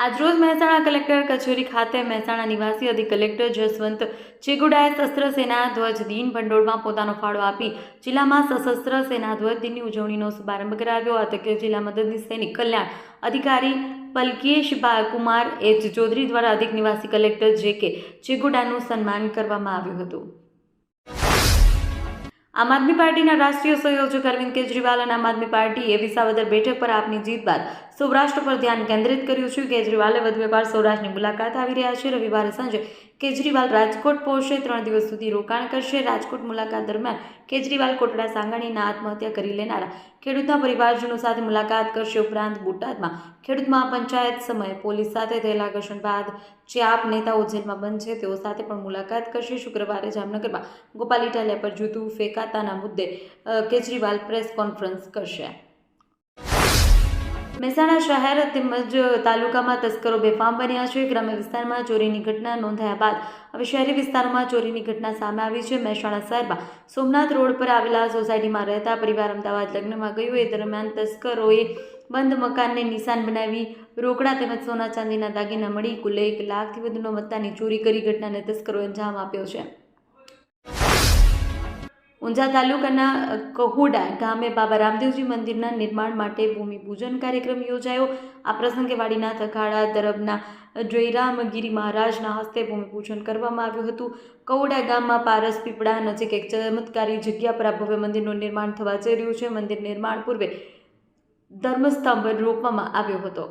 આજરોજ મહેસાણા કલેક્ટર કચેરી ખાતે મહેસાણા નિવાસી અધિક કલેક્ટર જસવંત ચેગુડાએ શસ્ત્ર સેના ધ્વજ દિન ભંડોળમાં પોતાનો ફાળો આપી જિલ્લામાં સશસ્ત્ર સેના ધ્વજ દિનની ઉજવણીનો શુભારંભ કરાવ્યો આ તકે જિલ્લા મદદની સૈનિક કલ્યાણ અધિકારી પલકેશ કુમાર એચ ચૌધરી દ્વારા અધિક નિવાસી કલેક્ટર જે કે ચેગુડાનું સન્માન કરવામાં આવ્યું હતું. આમ આદમી પાર્ટીના રાષ્ટ્રીય સંયોજક અરવિંદ કેજરીવાલ અને આમ આદમી પાર્ટીએ વિસાવદર બેઠક પર આપની જીત બાદ સૌરાષ્ટ્ર પર ધ્યાન કેન્દ્રિત કર્યું છે. કેજરીવાલે વધુ એકવાર સૌરાષ્ટ્રની મુલાકાત આવી રહ્યા છે. રવિવારે સાંજે કેજરીવાલ રાજકોટ પહોંચશે, ત્રણ દિવસ સુધી રોકાણ કરશે. રાજકોટ મુલાકાત દરમિયાન કેજરીવાલ કોટડા સાંગાણીના આત્મહત્યા કરી લેનારા ખેડૂતના પરિવારજનો સાથે મુલાકાત કરશે ઉપરાંત બોટાદમાં ખેડૂત મહાપંચાયત સમયે પોલીસ સાથે થયેલા ઘર્ષણ બાદ જે આપ નેતાઓ જેલમાં બંધ છે, તેઓ સાથે પણ મુલાકાત કરશે. શુક્રવારે જામનગરમાં ગોપાલ ઇટાલિયા પર જૂતું ફેંકાતાના મુદ્દે કેજરીવાલ પ્રેસ કોન્ફરન્સ કરશે. મહેસાણા શહેર તેમજ તાલુકામાં તસ્કરો બેફામ બન્યા છે. ગ્રામ્ય વિસ્તારમાં ચોરીની ઘટના નોંધાયા બાદ હવે શહેરી વિસ્તારમાં ચોરીની ઘટના સામે આવી છે. મહેસાણા શહેરમાં સોમનાથ રોડ પર આવેલા સોસાયટીમાં રહેતા પરિવાર અમદાવાદ લગ્નમાં ગયું. એ દરમિયાન તસ્કરોએ બંધ મકાનને નિશાન બનાવી રોકડા તેમજ સોના ચાંદીના દાગીના મળી કુલ એક લાખથી વધુનો મત્તાની ચોરી કરી ઘટનાને તસ્કરોએ અંજામ આપ્યો છે. ઊંઝા તાલુકાના કહુડા ગામે બાબા રામદેવજી મંદિરના નિર્માણ માટે ભૂમિપૂજન કાર્યક્રમ યોજાયો. આ પ્રસંગે વાડીનાથ તખાડા તરફના જયરામગીરી મહારાજના હસ્તે ભૂમિપૂજન કરવામાં આવ્યું હતું. કહુડા ગામમાં પારસ પીપળા નજીક એક ચમત્કારી જગ્યા પર આ ભવ્ય મંદિરનું નિર્માણ થવા જઈ રહ્યું છે. મંદિર નિર્માણ પૂર્વે ધર્મસ્તંભ રોપવામાં આવ્યો હતો.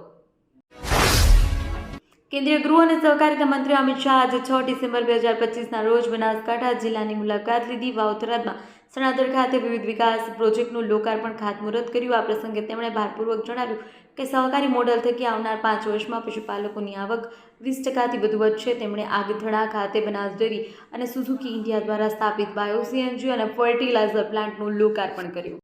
કેન્દ્રીય ગૃહ અને સહકારિતા મંત્રી અમિત શાહ આજે છ ડિસેમ્બર બે હજાર પચીસના રોજ બનાસકાંઠા જિલ્લાની મુલાકાત લીધી. વાવથરાદમાં સણાદર ખાતે વિવિધ વિકાસ પ્રોજેક્ટનું લોકાર્પણ ખાતમુહૂર્ત કર્યું. આ પ્રસંગે તેમણે ભારપૂર્વક જણાવ્યું કે સહકારી મોડલ થકી આવનાર પાંચ વર્ષમાં પશુપાલકોની આવક વીસ ટકાથી વધુ વધશે. તેમણે આગથડા ખાતે બનાસ ડેરી અને સુઝુકી ઇન્ડિયા દ્વારા સ્થાપિત બાયો સીએનજી અને ફર્ટિલાઇઝર પ્લાન્ટનું લોકાર્પણ કર્યું.